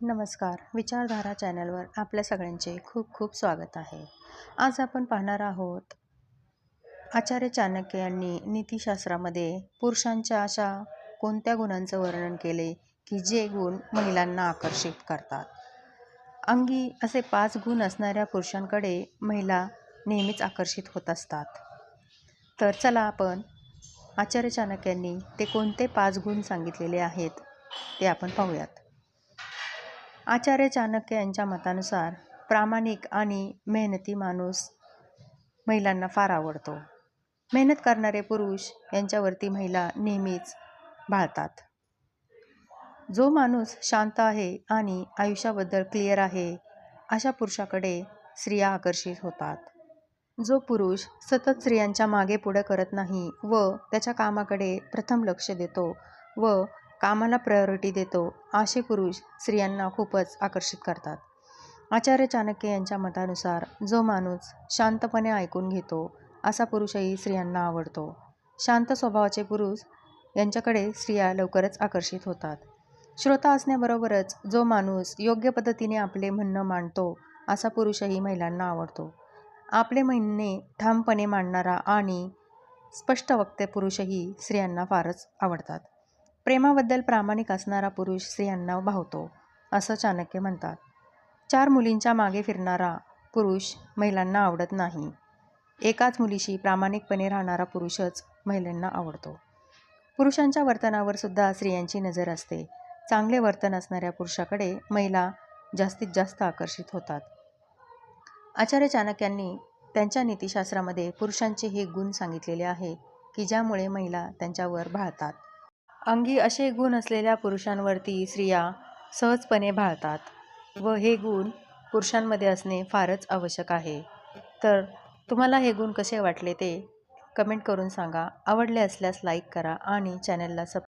नमस्कार. विचारधारा चॅनलवर आपल्या सगळ्यांचे खूप खूप स्वागत आहे. आज आपण पाहणार आहोत आचार्य चाणक्य यांनी नीतिशास्त्रामध्ये पुरुषांच्या अशा कोणत्या गुणांचं वर्णन केले की जे गुण महिलांना आकर्षित करतात? अंगी असे पाच गुण असणाऱ्या पुरुषांकडे महिला नेहमीच आकर्षित होत असतात. तर चला आपण आचार्य चाणक्यांनी ते कोणते पाच गुण सांगितलेले आहेत ते आपण पाहूयात. आचार्य चाणक्य यांच्या मतानुसार प्रामाणिक आणि मेहनती माणूस महिलांना फार आवडतो. मेहनत करणारे पुरुष यांच्यावरती महिला नेहमीच भाळतात. जो माणूस शांत आहे आणि आयुष्याबद्दल क्लिअर आहे अशा पुरुषाकडे स्त्रिया आकर्षित होतात. जो पुरुष सतत स्त्रियांच्या मागे पुढे करत नाही व त्याच्या कामाकडे प्रथम लक्ष देतो व कामाला प्रायोरिटी देतो असे पुरुष स्त्रियांना खूपच आकर्षित करतात. आचार्य चाणक्य यांच्या मतानुसार जो माणूस शांतपणे ऐकून घेतो असा पुरुषही स्त्रियांना आवडतो. शांत स्वभावाचे पुरुष यांच्याकडे स्त्रिया लवकरच आकर्षित होतात. श्रोता असण्याबरोबरच जो माणूस योग्य पद्धतीने आपले म्हणणं मांडतो असा पुरुषही महिलांना आवडतो. आपले म्हणणे ठामपणे मांडणारा आणि स्पष्ट वक्ते पुरुषही स्त्रियांना फारच आवडतात. प्रेमाबद्दल प्रामाणिक असणारा पुरुष स्त्रियांना भावतो असं चाणक्य म्हणतात. चार मुलींच्या मागे फिरणारा पुरुष महिलांना आवडत नाही. एकाच मुलीशी प्रामाणिकपणे राहणारा पुरुषच महिलांना आवडतो. पुरुषांच्या वर्तनावर सुद्धा स्त्रियांची नजर असते. चांगले वर्तन असणाऱ्या पुरुषाकडे महिला जास्तीत जास्त आकर्षित होतात. आचार्य चाणक्यांनी त्यांच्या नीतिशास्त्रामध्ये पुरुषांचे हे गुण सांगितलेले आहे की ज्यामुळे महिला त्यांच्यावर भाळतात. अंगी असे गुण असलेल्या पुरुषांवरती स्त्रिया सहजपणे भाळतात व हे गुण पुरुषांमध्ये असणे फारच आवश्यक आहे. तर तुम्हाला हे गुण कसे वाटले ते कमेंट करून सांगा. आवडले असल्यास लाईक करा आणि चॅनलला सब